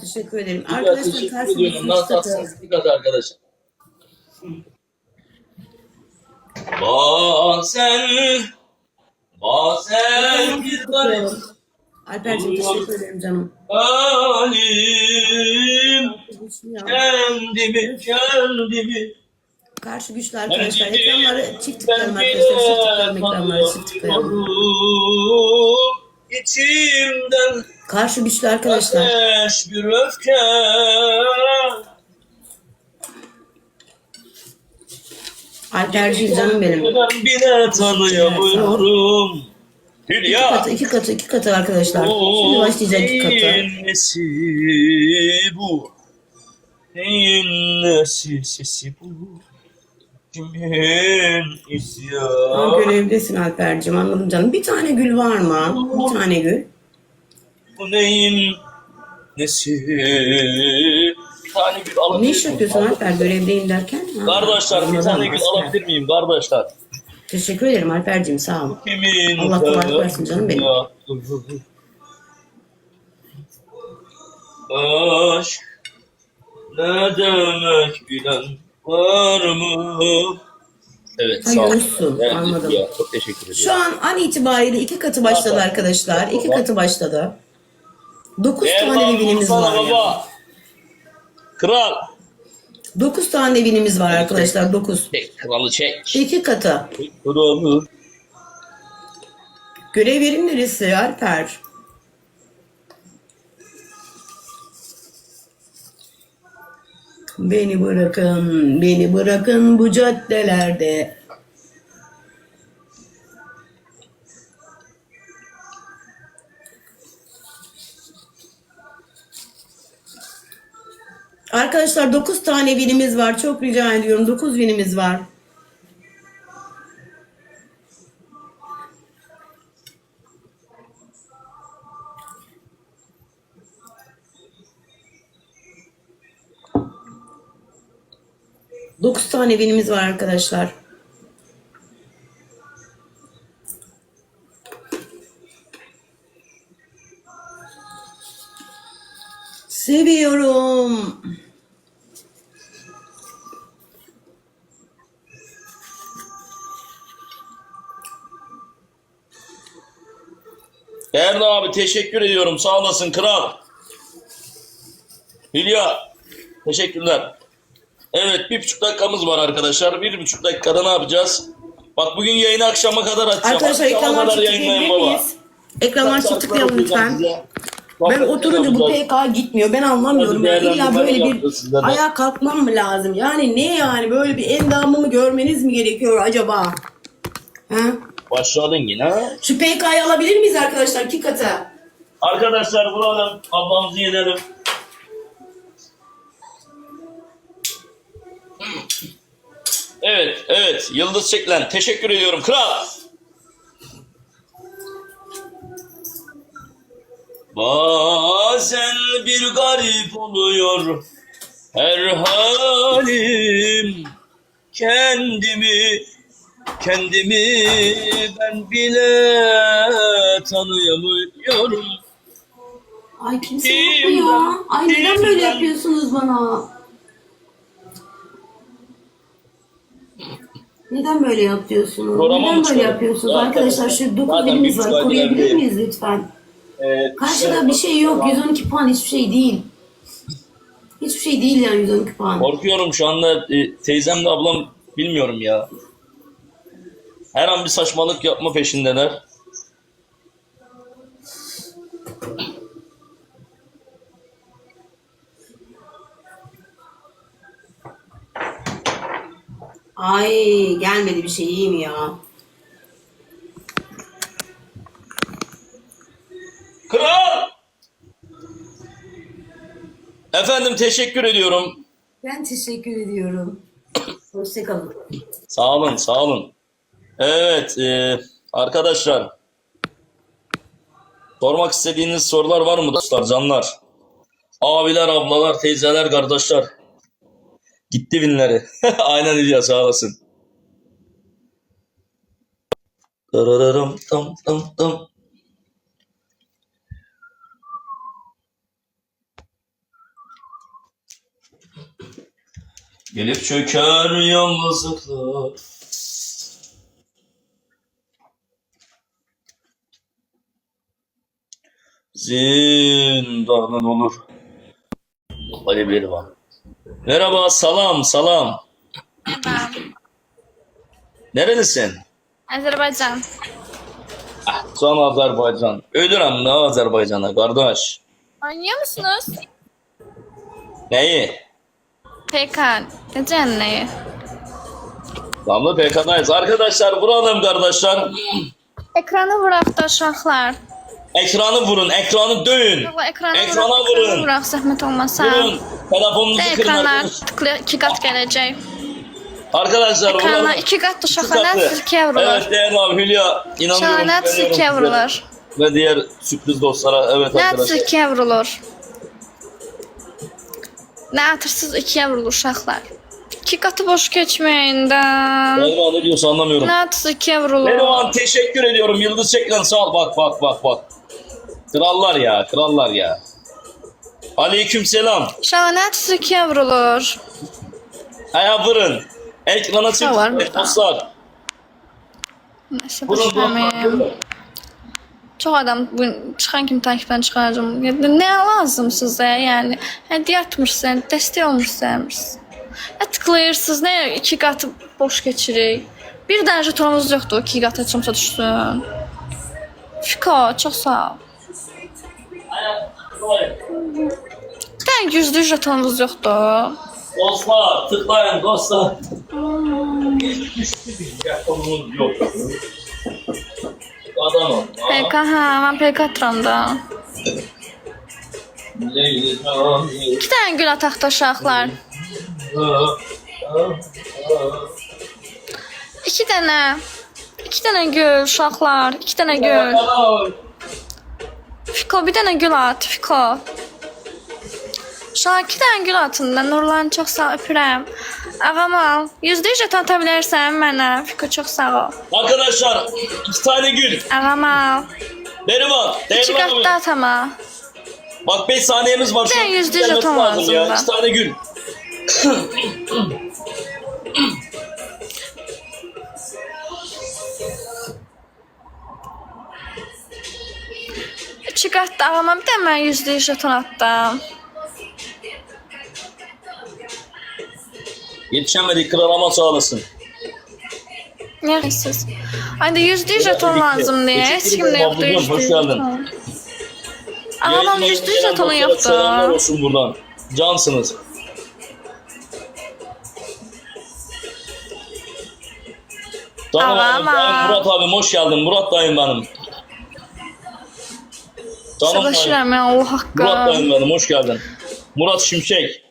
Teşekkür ederim. Arkadaşlar Arkadaşlar teşekkür ediyorum. Nasıl katı. hassaslık kadar arkadaşlar. Bazen bazen bir garip Alperciğim teşekkür ederim canım. halim kendimi kendimi Karşı güçlü arkadaşlar. Ekranları çift tıklayalım arkadaşlar. Çift tıklayalım ekranları. Çift tıklayalım. İçimden Karşı güçlü arkadaşlar. ateş bir öfke Alperciğim canım benim. Ben bile tanıyamıyorum İki Hülya katı, iki katı, iki katı arkadaşlar. Şimdi başlayacak iki katı. Neyin nesi bu? Neyin nesi sesi bu? Kimin Ama isyanı? görevdesin Alperciğim anladım canım. Bir tane gül var mı? Bir tane gül. Bu neyin nesi? Bir tane gül alabilir Ne iş miyim? yapıyorsun Alper görevdeyim derken? Ha, Kardeşler bir anladım, tane gül asker. alabilir miyim kardeşler? Teşekkür ederim Alperciğim sağ ol. Kimin Allah kolaylık versin canım benim. Aşk ne demek bilen var mı? Evet sağ olun. Hayırlısı, Evet, anladım. ya, çok teşekkür ediyorum. Şu an an itibariyle iki katı başladı arkadaşlar. İki katı başladı. Dokuz Erman tane binimiz vursana var. ya. Kral. Dokuz tane binimiz var arkadaşlar. Dokuz. Çek kralı çek. İki katı. Kralı. Görev yerin neresi Alper? Beni bırakın, beni bırakın bu caddelerde. Arkadaşlar 9 tane binimiz var. Çok rica ediyorum. 9 binimiz var. Dokuz tane binimiz var arkadaşlar. Seviyorum. Erdo abi teşekkür ediyorum. Sağ olasın kral. Hülya teşekkürler. Evet bir buçuk dakikamız var arkadaşlar. Bir buçuk dakikada ne yapacağız? Bak bugün yayını akşama kadar açacağım. Arkadaşlar çift yayınlayın tıklayabilir miyiz? Ekranlar çift tıklayalım lütfen. Ben oturunca bu. PK gitmiyor. Ben anlamıyorum. Yani illa böyle bir ayağa kalkmam mı lazım? Yani ne yani böyle bir endamımı görmeniz mi gerekiyor acaba? Ha? Başladın yine. Şu PK'yı alabilir miyiz arkadaşlar? İki katı. Arkadaşlar vuralım. Ablamızı yenelim. Evet, evet. Yıldız Çeklen. Teşekkür ediyorum. Kral. Bazen bir garip oluyor her halim kendimi kendimi ben bile tanıyamıyorum. Ay kimse yok mu ya? Ay neden böyle yapıyorsunuz bana? Neden böyle yapıyorsunuz? Programa Neden böyle yapıyorsunuz? Zaten- Arkadaşlar şu 9 zaten binimiz bir var. Koruyabilir miyiz lütfen? Ee, Karşıda bir şey yok. 112 puan hiçbir şey değil. Hiçbir şey değil yani 112 puan. Korkuyorum şu anda e, teyzemle ablam bilmiyorum ya. Her an bir saçmalık yapma peşindeler. Ay gelmedi bir şey iyi mi ya? Kral! Efendim teşekkür ediyorum. Ben teşekkür ediyorum. Hoşçakalın. Sağ olun, sağ olun. Evet, e, arkadaşlar. Sormak istediğiniz sorular var mı dostlar, canlar? Abiler, ablalar, teyzeler, kardeşler. Gitti winleri. Aynen İlyas sağ olasın. Darararım tam tam tam. Gelip çöker yalnızlıklar. Zindanın olur. Ali Belvan. Merhaba, salam, salam. Merhaba. Nerelisin? Azerbaycan. Ah, Can Azerbaycan. Ölürüm ne Azerbaycan'a kardeş. Oynuyor musunuz? Neyi? PK. Necə neyi? Damla PK'dayız. Arkadaşlar vuralım kardeşler. Ekranı vuraq da uşaqlar. Ekranı vurun, ekranı döyün. Ekranı Ekrana vuraq, vurun. ekranı vuraq, zəhmət olmasa. Vurun. Telefonunuzu kırın arkadaşlar. tıklı iki kat gələcək. Arkadaşlar vuralım. iki kat İki uşaqlar katı. sirkəyə vurulur. Evet değerli abi Hülya inanıyorum. Uşaqlar güveniyorum size. vurulur. Ve diğer sürpriz dostlara evet Nə arkadaşlar. sirkəyə vurulur. Nə atırsız ikiyə vurulur uşaqlar. İki katı boş keçməyindən. Elvan ne diyorsa anlamıyorum. Nə atırsız ikiyə vurulur. Elvan teşekkür ediyorum. Yıldız Çeklen sağ ol. Bak bak bak bak. Krallar ya krallar ya. Aleyküm selam. Uşaqlar nə atırsız ikiyə vurulur. Aya vurun. Ekrana çık. Ne var? Dostlar. Başlamayım. vurun. Çox adam bu çıxan kimi takipdən çıxaracam. Nə lazım sizə? Yəni hədiyyə atmırsan, dəstək olmursan. Nə tıklayırsınız, nə iki qatı boş keçirik. Bir dənə jetonumuz yoxdur, iki qat açımsa düşsün. Fiko, çox sağ ol. Dənə yüzlü jetonumuz yoxdur. Dostlar tıklayın dostlar. Yakamımız yok. Adamım. PK, hə, mən PK atıram da. İki dənə gül ataq da. İki dənə. İki dənə gül uşaqlar, iki dənə gül. Fiko bir dənə gül at, Fiko. Uşaq iki dənə gül atın da, Nurlan çox sağ öpürəm. Ağam al, yüzdə yüz atan ata bilərsən mənə, Fiko çox sağ ol. Arkadaşlar iki tane gül. Ağam al, Berivan. iki Değerli qat da atama. Bak 5 saniyemiz var. Şunu yüzde lazım da. İki tane gül. Da ağama bir də mən yüzdə yüz jeton atdım. Yetişemedik kralama sağlasın. Neresiz? Ay da yüzdə yüz jeton lazım diye. Yüzdə hoş yüz geldin. jeton. Ağamam Yayınlayın yüzdə yüz gelen jetonu dostlara Selamlar olsun buradan. Cansınız. Abim, ağam. Murat abim hoş geldin. Murat dayım benim. Dayım. Savaşıram ya Allah haqqı. Murat dayım benim hoş geldin. Murat Şimşek.